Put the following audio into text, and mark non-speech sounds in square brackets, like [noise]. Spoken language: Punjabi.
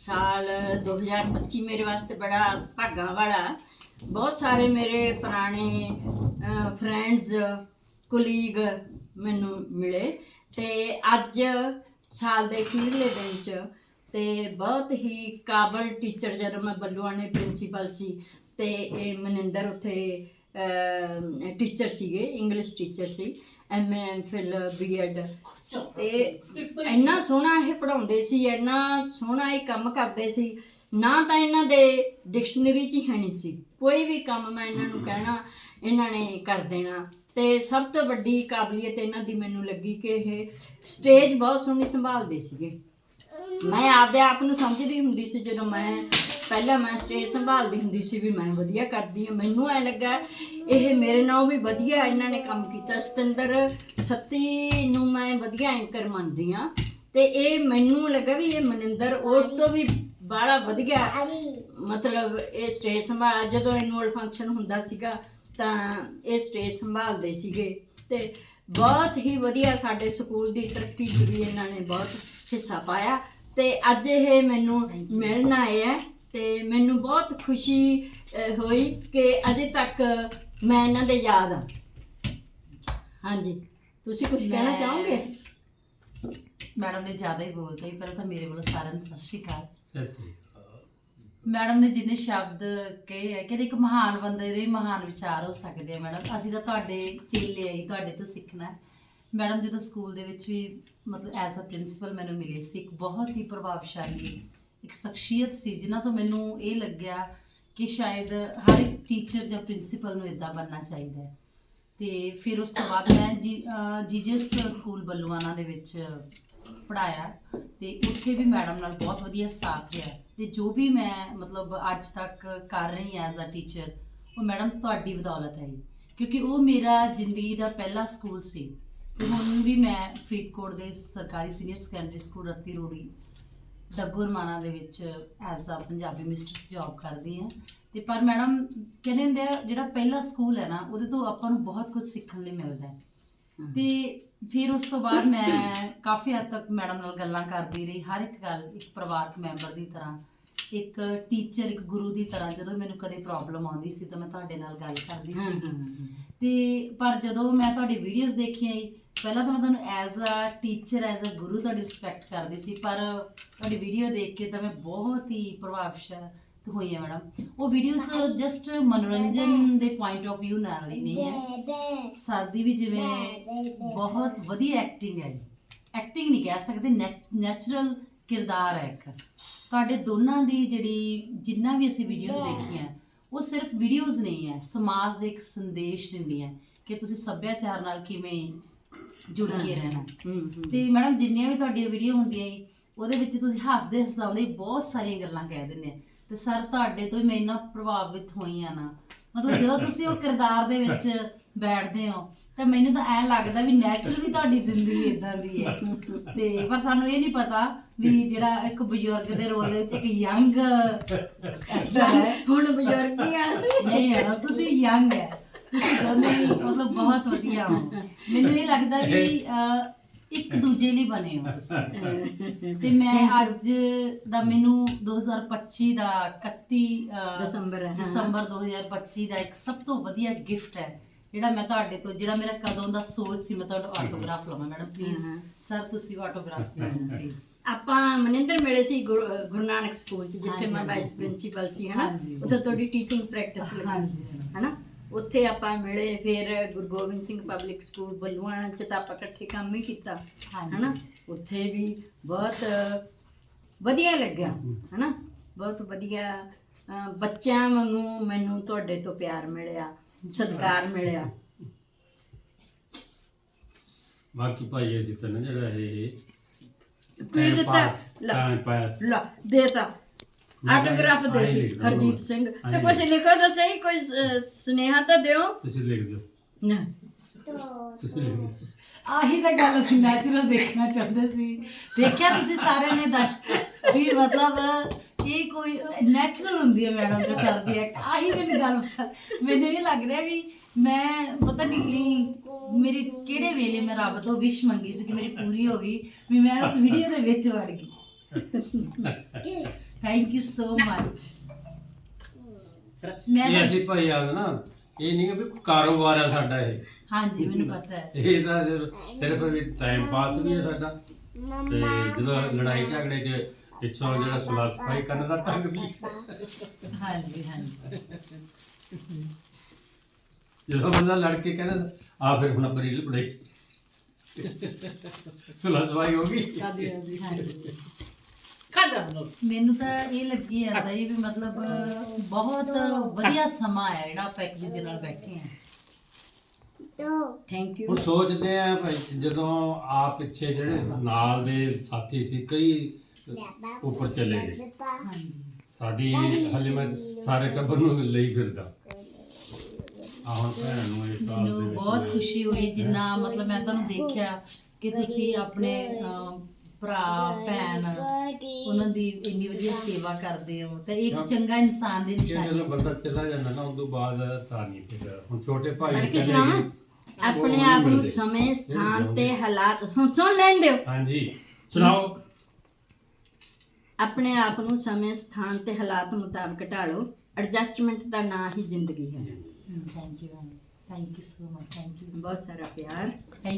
ਸਾਲ 2025 ਮੇਰੇ ਵਾਸਤੇ ਬੜਾ ਭਾਗਾਂ ਵਾਲਾ। ਬਹੁਤ ਸਾਰੇ ਮੇਰੇ ਪੁਰਾਣੇ ਫਰੈਂਡਸ ਕੁਲੀਗ ਮੈਨੂੰ ਮਿਲੇ ਤੇ ਅੱਜ ਸਾਲ ਦੇ ਅਖੀਰਲੇ ਦਿਨ ਚ ਤੇ ਬਹੁਤ ਹੀ ਕਾਬਲ ਟੀਚਰ ਜਦੋਂ ਮੈਂ ਬੱਲੂਆਣੇ ਪ੍ਰਿੰਸੀਪਲ ਸੀ ਤੇ ਇਹ ਮਨਿੰਦਰ ਉੱਥੇ ਟੀਚਰ ਸੀਗੇ ਇੰਗਲਿਸ਼ ਟੀਚਰ ਸੀ। MA MPhil BEd. ਤੇ ਇੰਨਾ ਸੋਹਣਾ ਇਹ ਪੜਾਉਂਦੇ ਸੀ ਇੰਨਾ ਸੋਹਣਾ ਇਹ ਕੰਮ ਕਰਦੇ ਸੀ ਨਾ ਤਾਂ ਇਹਨਾਂ ਦੇ ਡਿਕਸ਼ਨਰੀ 'ਚ ਹੀ ਹੈ ਨਹੀਂ ਸੀ। ਕੋਈ ਵੀ ਕੰਮ ਮੈਂ ਇਹਨਾਂ ਨੂੰ ਕਹਿਣਾ ਇਹਨਾਂ ਨੇ ਕਰ ਦੇਣਾ। ਤੇ ਸਭ ਤੋਂ ਵੱਡੀ ਕਾਬਲੀਅਤ ਇਹਨਾਂ ਦੀ ਮੈਨੂੰ ਲੱਗੀ ਕਿ ਇਹ ਸਟੇਜ ਬਹੁਤ ਸੋਹਣੀ ਸੰਭਾਲਦੇ ਸੀਗੇ। ਮੈਂ ਆਪਦੇ ਆਪ ਨੂੰ ਸਮਝਦੀ ਹੁੰਦੀ ਸੀ ਜਦੋਂ ਮੈਂ ਪਹਿਲਾਂ ਮੈਂ ਸਟੇਜ ਸੰਭਾਲਦੀ ਹੁੰਦੀ ਸੀ ਵੀ ਮੈਂ ਵਧੀਆ ਕਰਦੀ ਹਾਂ। ਮੈਨੂੰ ਐ ਲੱਗਾ ਇਹ ਮੇਰੇ ਨਾਲ ਵੀ ਵਧੀਆ ਇਹਨਾਂ ਨੇ ਕੰਮ ਕੀਤਾ। ਸਤਿੰਦਰ ਸੱਤੀ ਨੂੰ ਮੈਂ ਵਧੀਆ ਐਂਕਰ ਮੰਨਦੀ ਹਾਂ ਤੇ ਇਹ ਮੈਨੂੰ ਲੱਗਾ ਵੀ ਇਹ ਮਨਿੰਦਰ ਉਸ ਤੋਂ ਵੀ ਬਾਹਲਾ ਵਧੀਆ ਮਤਲਬ ਇਹ ਸਟੇਜ ਸੰਭਾਲਾ ਜਦੋਂ ਐਨੂਅਲ ਫੰਕਸ਼ਨ ਹੁੰਦਾ ਸੀਗਾ ਤਾਂ ਇਹ ਸਟੇਜ ਸੰਭਾਲਦੇ ਸੀਗੇ ਤੇ ਬਹੁਤ ਹੀ ਵਧੀਆ ਸਾਡੇ ਸਕੂਲ ਦੀ ਤਰੱਕੀ 'ਚ ਵੀ ਇਹਨਾਂ ਨੇ ਬਹੁਤ ਹਿੱਸਾ ਪਾਇਆ ਤੇ ਅੱਜ ਇਹ ਮੈਨੂੰ ਮਿਲਣ ਆਏ ਆ ਤੇ ਮੈਨੂੰ ਬਹੁਤ ਖੁਸ਼ੀ ਅਹ, ਹੋਈ ਕਿ ਅਜੇ ਤੱਕ ਮੈਂ ਇਹਨਾਂ ਦੇ ਯਾਦ ਆ ਹਾਂਜੀ ਤੁਸੀਂ ਕੁਝ ਕਹਿਣਾ ਮੈਂ- ਚਾਹੋਗੇ? ਮੈਡਮ ਨੇ ਜ਼ਿਆਦਾ ਹੀ ਬੋਲਤਾ ਹੀ ਪਹਿਲਾਂ ਤਾਂ ਮੇਰੇ ਵੱਲੋਂ ਸਾਰਿਆਂ ਨੂੰ ਸਤਿ ਸ਼੍ਰੀ ਅਕਾਲ। ਸਤਿ ਸ੍ਰੀ ਅਕਾਲ। ਮੈਡਮ ਨੇ ਜਿੰਨੇ ਸ਼ਬਦ ਕਹੇ ਹੈ ਕਿ ਇੱਕ ਮਹਾਨ ਬੰਦੇ ਦੇ ਵੀ ਮਹਾਨ ਵਿਚਾਰ ਹੋ ਸਕਦੇ ਆ ਮੈਡਮ। ਅਸੀਂ ਤਾਂ ਤੁਹਾਡੇ ਚੇਲੇ ਆਈ ਤੁਹਾਡੇ ਤੋਂ ਸਿੱਖਣਾ ਹੈ। ਮੈਡਮ, ਜਦੋਂ ਸਕੂਲ ਦੇ ਵਿੱਚ ਵੀ ਮਤਲਬ ਐਜ਼ ਅ ਪ੍ਰਿੰਸੀਪਲ ਮੈਨੂੰ ਮਿਲੇ ਸੀ, ਇੱਕ ਬਹੁਤ ਹੀ ਪ੍ਰਭਾਵਸ਼ਾਲੀ, ਇੱਕ ਸ਼ਖਸੀਅਤ ਸੀ, ਜਿਨ੍ਹਾਂ ਤੋਂ ਮੈਨੂੰ ਇਹ ਲੱਗਿਆ ਕਿ ਸ਼ਾਇਦ ਹਰ ਇੱਕ ਟੀਚਰ ਜਾਂ ਪ੍ਰਿੰਸੀਪਲ ਨੂੰ ਇਦਾਂ ਬਣਨਾ ਚਾਹੀਦਾ ਹੈ। ਤੇ ਫਿਰ ਉਸ ਤੋਂ ਬਾਅਦ ਮੈਂ ਜੀ, ਅਹ ਸਕੂਲ ਬੱਲੂਆਣਾ ਦੇ ਵਿੱਚ ਪੜਾਇਆ ਤੇ ਉੱਥੇ ਵੀ ਮੈਡਮ ਨਾਲ ਬਹੁਤ ਵਧੀਆ ਸਾਥ ਰਿਹਾ। ਤੇ ਜੋ ਵੀ ਮੈਂ ਮਤਲਬ ਅੱਜ ਤੱਕ ਕਰ ਰਹੀ ਹਾਂ ਐਜ਼ ਅ ਟੀਚਰ ਉਹ ਮੈਡਮ ਤੁਹਾਡੀ ਬਦੌਲਤ ਹੈ ਜੀ। ਕਿਉਂਕਿ ਉਹ ਮੇਰਾ ਜ਼ਿੰਦਗੀ ਦਾ ਪਹਿਲਾ ਸਕੂਲ ਸੀ। ਹੁਣ ਵੀ ਮੈਂ ਫਰੀਦਕੋਟ ਦੇ ਸਰਕਾਰੀ senior secondary school Ratti Rori ਦਗੁਰਮਾਨਾ ਦੇ ਵਿੱਚ as a Punjabi mistress job ਕਰਦੀ ਹਾਂ। ਤੇ ਪਰ ਮੈਡਮ ਕਹਿੰਦੇ ਹੁੰਦੇ ਆ ਜਿਹੜਾ ਪਹਿਲਾ ਸਕੂਲ ਹੈ ਨਾ ਉਹਦੇ ਤੋਂ ਆਪਾਂ ਨੂੰ ਬਹੁਤ ਕੁਝ ਸਿੱਖਣ ਲਈ ਮਿਲਦਾ ਹੈ। ਤੇ ਫਿਰ ਉਸ ਤੋਂ ਬਾਅਦ ਮੈਂ ਕਾਫੀ ਹੱਦ ਤੱਕ ਮੈਡਮ ਨਾਲ ਗੱਲਾਂ ਕਰਦੀ ਰਹੀ। ਹਰ ਇੱਕ ਗੱਲ ਇੱਕ ਪਰਿਵਾਰਕ ਮੈਂਬਰ ਦੀ ਤਰ੍ਹਾਂ ਇੱਕ ਟੀਚਰ ਇੱਕ ਗੁਰੂ ਦੀ ਤਰ੍ਹਾਂ ਜਦੋਂ ਮੈਨੂੰ ਕਦੇ ਪ੍ਰੋਬਲਮ ਆਉਂਦੀ ਸੀ ਤਾਂ ਮੈਂ ਤੁਹਾਡੇ ਨਾਲ ਗੱਲ ਕਰਦੀ ਸੀ। ਤੇ ਪਰ ਜਦੋਂ ਮੈਂ ਤੁਹਾਡੀ ਵੀਡੀਓਜ਼ ਦੇਖੀਆਂ ਪਹਿਲਾਂ ਤਾਂ ਮੈਂ ਤੁਹਾਨੂੰ as a teacher as a guru ਤੁਹਾਡੀ ਰਿਸਪੈਕਟ ਕਰਦੀ ਸੀ, ਪਰ ਤੁਹਾਡੀ ਵੀਡੀਓ ਦੇਖ ਕੇ ਤਾਂ ਮੈਂ ਬਹੁਤ ਹੀ ਪ੍ਰਭਾਵਿਤ ਹੋਈ ਹਾਂ ਮੈਡਮ। ਉਹ ਵੀਡੀਓਜ਼ ਜਸਟ ਮਨੋਰੰਜਨ ਦੇ ਪੁਆਇੰਟ ਆਫ View ਨਾਲ ਹੀ ਨਹੀਂ ਹੈ। ਸਰਦੀ ਵੀ ਜਿਵੇਂ ਬਹੁਤ ਵਧੀਆ ਐਕਟਿੰਗ ਹੈ। ਐਕਟਿੰਗ ਨਹੀਂ ਕਹਿ ਸਕਦੇ ਨੈਚੁਰਲ ਕਿਰਦਾਰ ਹੈ ਇੱਕ। ਤੁਹਾਡੇ ਦੋਨਾਂ ਦੀ ਜਿਹੜੀ ਜਿੰਨਾ ਵੀ ਅਸੀਂ ਵੀਡੀਓਜ਼ ਦੇਖੀਆਂ, ਉਹ ਸਿਰਫ ਵੀਡੀਓਜ਼ ਨਹੀਂ ਹੈ, ਸਮਾਜ ਦੇ ਇੱਕ ਸੰਦੇਸ਼ ਦਿੰਦੀਆਂ। ਕਿ ਤੁਸੀਂ ਸੱਭਿਆਚਾਰ ਨਾਲ ਕਿਵੇਂ ਜੁੜ ਕੇ ਰਹਿਣਾ। ਤੇ ਮੈਡਮ ਜਿੰਨੀਆਂ ਵੀ ਤੁਹਾਡੀਆਂ ਵੀਡੀਓ ਹੁੰਦੀਆਂ ਈ ਉਹਦੇ ਵਿੱਚ ਤੁਸੀਂ ਹੱਸਦੇ ਹਸਾਉਂਦੇ ਬਹੁਤ ਸਾਰੀਆਂ ਗੱਲਾਂ ਕਹਿ ਦਿੰਦੇ ਆ। ਤੇ ਸਰ ਤੁਹਾਡੇ ਤੋਂ ਹੀ ਮੈਂ ਇੰਨਾ ਪ੍ਰਭਾਵਿਤ ਹੋਈ ਆ ਨਾ। ਮਤਲਬ ਜਦੋਂ [laughs] ਤੁਸੀਂ ਉਹ ਕਿਰਦਾਰ ਦੇ ਵਿੱਚ ਬੈਠਦੇ ਹੋ ਤਾਂ ਮੈਨੂੰ ਤਾਂ ਐਂ ਲੱਗਦਾ ਵੀ ਨੈਚੁਰਲ ਵੀ ਤੁਹਾਡੀ ਜ਼ਿੰਦਗੀ ਇਦਾਂ ਦੀ ਹੈ [laughs] ਤੇ ਪਰ ਸਾਨੂੰ ਇਹ ਨਹੀਂ ਪਤਾ ਵੀ ਜਿਹੜਾ ਇੱਕ ਬਜ਼ੁਰਗ ਦੇ ਰੋਲ ਦੇ ਵਿੱਚ ਇੱਕ ਯੰਗ ਐਕਟਰ ਹੈ। ਹੁਣ ਬਜ਼ੁਰਗ ਹੀ ਆ ਸੀ ਨਹੀਂ ਹੈ ਤੁਸੀਂ ਯੰਗ ਹੈ। ਦੋਨੇ ਮਤਲਬ ਬਹੁਤ ਵਧੀਆ ਹੋ ਮੈਨੂੰ ਇਹ ਲੱਗਦਾ ਵੀ ਅਹ, ਇੱਕ ਦੂਜੇ ਲਈ ਬਣੇ ਹੋ ਤੇ ਮੈਂ ਅੱਜ ਦਾ ਮੈਨੂੰ 2025 ਦਾ 31 ਅਹ, ਦਸੰਬਰ ਹੈ, ਹਾਂ। ਦਸੰਬਰ 2025 ਦਾ ਇੱਕ ਸਭ ਤੋਂ ਵਧੀਆ ਗਿਫਟ ਹੈ ਜਿਹੜਾ ਮੈਂ ਤੁਹਾਡੇ ਤੋਂ ਜਿਹੜਾ ਮੇਰਾ ਕਦੋਂ ਦਾ ਸੋਚ ਸੀ ਮੈਂ ਤੁਹਾਡਾ ਆਟੋਗ੍ਰਾਫ ਲਵਾਂ ਮੈਡਮ ਪਲੀਜ਼ ਹਾਂ। ਸਰ ਤੁਸੀਂ ਆਟੋਗ੍ਰਾਫ ਦਿਓ ਪਲੀਜ਼ ਆਪਾਂ ਮਨਿੰਦਰ ਮਿਲੇ ਸੀ ਗੁਰੂ ਗੁਰੂ ਨਾਨਕ ਸਕੂਲ ਚ ਜਿੱਥੇ ਹਾਂਜੀ, ਮੈਂ ਹਾਂਜੀ। ਵਾਈਸ ਪ੍ਰਿੰਸੀਪਲ ਸੀ ਹਨਾ ਹਾਂਜੀ। ਉੱਥੇ ਤੁਹਾਡੀ ਟੀਚਿੰਗ ਪ੍ਰੈਕਟਿਸ ਲੱਗੀ ਹਾਂਜੀ, ਸੀ। ਹਨਾ ਉੱਥੇ ਆਪਾਂ ਮਿਲੇ ਫਿਰ ਗੁਰੂ ਗੋਬਿੰਦ ਸਿੰਘ ਪਬਲਿਕ ਸਕੂਲ ਬੱਲੂਆਣਾ ਚ ਤਾਂ ਆਪਾਂ ਇਕੱਠੇ ਕੰਮ ਹੀ ਕੀਤਾ। ਹਨਾ? ਉੱਥੇ ਵੀ ਬਹੁਤ ਵਧੀਆ ਲੱਗਿਆ ਹਨਾ? ਬਹੁਤ ਵਧੀਆ ਬੱਚਿਆਂ ਵਾਂਗੂ ਮੈਨੂੰ ਤੁਹਾਡੇ ਤੋਂ ਪਿਆਰ ਮਿਲਿਆ ਸਤਿਕਾਰ ਮਿਲਿਆ। ਬਾਕੀ ਭਾਈ ਅਸੀਂ ਤਾਂ ਨਾ ਜਿਹੜਾ ਇਹ ਟਾਈਮ ਦਿੱਤਾ। ਪਾਸ ਲੈ ਟਾਈਮ ਪਾਸ ਲਾ ਦੇਤਾ। ਆਟੋਗ੍ਰਾਫ ਦੇ ਲਿਖਦਾ ਹਰਜੀਤ ਹੋਰ। ਸਿੰਘ। ਤੇ ਆਹੀ ਕੁਝ ਲਿਖੋ ਤਾਂ ਸਹੀ ਕੋਈ ਸ- ਸੁਨੇਹਾ ਤਾਂ ਦਿਓ। ਤੁਸੀਂ ਲਿਖ ਦਿਓ। ਨਾ। ਤੁਸੀਂ ਲਿਖ ਦਿਓ। ਆਹੀ ਤਾਂ ਗੱਲ ਅਸੀਂ ਨੈਚੁਰਲ ਦੇਖਣਾ ਚਾਹੁੰਦੇ ਸੀ। ਦੇਖਿਆ ਤੁਸੀਂ ਸਾਰਿਆਂ ਨੇ ਦਰਸ਼ਕ ਵੀ ਮਤਲਬ ਇਹ ਕੋਈ ਨੈਚੁਰਲ ਹੁੰਦੀ ਹੈ ਮੈਡਮ ਦੇ ਸਰ ਦੀ ਐਕਟ ਆਹੀ ਮੈਨੂੰ ਗੱਲ ਪਸੰਦ- ਮੈਨੂੰ ਇਹ ਲੱਗ ਰਿਹਾ ਵੀ ਮੈਂ ਪਤਾ ਨਹੀਂ ਮੇਰੀ ਕਿਹੜੇ ਵੇਲੇ ਮੈਂ ਰੱਬ ਤੋਂ ਵਿਸ਼ ਮੰਗੀ ਸੀ ਕਿ ਮੇਰੀ ਪੂਰੀ ਹੋ ਗਈ ਵੀ ਮੈਂ ਉਸ ਵੀਡੀਓ ਦੇ ਵਿੱਚ ਵੜ ਗਈ। [laughs] ਥੈਂਕ ਯੂ ਸੋ ਮਚ ਮੈਂ ਇਹ ਅਸੀਂ ਭਾਈ ਆਦ ਨਾ ਇਹ ਨਹੀਂ ਕਿ ਵੀ ਕੋਈ ਕਾਰੋਬਾਰ ਹੈ ਸਾਡਾ ਇਹ। ਹਾਂਜੀ ਮੈਨੂੰ ਪਤਾ ਹੈ। ਇਹ ਤਾਂ ਸਿਰਫ ਵੀ ਟਾਈਮ ਪਾਸ ਵੀ ਹੈ ਸਾਡਾ। ਤੇ ਜਦੋਂ ਲੜਾਈ ਝਗੜੇ 'ਚ ਪਿੱਛੋਂ ਜਿਹੜਾ ਸੁਲਾ ਸਫ਼ਾਈ ਕਰਨ ਦਾ ਢੰਗ ਵੀ। ਹਾਂਜੀ ਹਾਂਜੀ। ਜਦੋਂ ਬੰਦਾ ਲੜ ਕੇ ਕਹਿੰਦਾ ਆ ਫਿਰ ਹੁਣ ਆਪਾਂ ਰੀਲ ਸਫ਼ਾਈ ਹੋ ਗਈ। ਹਾਂਜੀ। ਮੈਨੂੰ ਤਾਂ ਇਹ ਲੱਗੀ ਜਾਂਦਾ ਜੀ ਵੀ ਮਤਲਬ ਬਹੁਤ ਵਧੀਆ ਸਮਾਂ ਹੈ ਜਿਹੜਾ ਆਪਾਂ ਇੱਕ ਦੂਜੇ ਨਾਲ ਬੈਠੇ ਹਾਂ। ਥੈਂਕ ਯੂ ਹੁਣ ਸੋਚਦੇ ਆ ਭਾਈ ਜਦੋਂ ਆ ਪਿੱਛੇ ਜਿਹੜੇ ਨਾਲ ਦੇ ਸਾਥੀ ਸੀ ਕਈ ਉੱਪਰ ਚਲੇ ਗਏ। ਹਾਂਜੀ ਸਾਡੀ ਹਲੇ ਮੈਂ ਸਾਰੇ ਟੱਬਰ ਨੂੰ ਲਈ ਫਿਰਦਾ। ਆ ਹੁਣ ਭੈਣ ਨੂੰ ਇਸ ਸਾਲ ਦੇ ਮੈਨੂੰ ਵਿੱਚ ਬਹੁਤ ਖੁਸ਼ੀ ਹੋਈ ਜਿੰਨਾ ਮਤਲਬ ਮੈਂ ਤੁਹਾਨੂੰ ਦੇਖਿਆ ਕਿ ਤੁਸੀਂ ਆਪਣੇ ਅਮ, ਭਰਾ ਭੈਣ ਉਹਨਾਂ ਦੀ ਇੰਨੀ ਵਧੀਆ ਸੇਵਾ ਕਰਦੇ ਹੋ ਤੇ ਇੱਕ ਚੰਗਾ ਇਨਸਾਨ ਦੀ ਨਿਸ਼ਾਨੀ ਜਦੋਂ ਹੈ ਬੰਦਾ ਚਲਾ ਜਾਂਦਾ ਨਾ ਤੋਂ ਬਾਅਦ ਤਾਂ ਨਹੀਂ ਫਿਰ। ਹੁਣ ਛੋਟੇ ਭਾਈ ਪੜ੍ਹ ਕੇ ਸੁਣਾਵਾਂ? ਆਪਣੇ ਆਪ ਨੂੰ। ਸਮੇਂ ਸਥਾਨ। ਤੇ ਹਾਲਾਤ ਹੁਣ ਸੁਣ ਲੈਣ ਦਿਓ। ਹਾਂਜੀ ਸੁਣਾਓ। ਆਪਣੇ ਆਪ ਨੂੰ ਸਮੇਂ ਸਥਾਨ ਤੇ ਹਾਲਾਤ ਮੁਤਾਬਕ ਢਾਲੋ। ਐਡਜਸਟਮੈਂਟ ਦਾ ਨਾਂ ਹੀ ਜ਼ਿੰਦਗੀ ਹੈ। Thank you thank you so much thank you ਬਹੁਤ ਸਾਰਾ ਪਿਆਰ। ਥੈਂਕ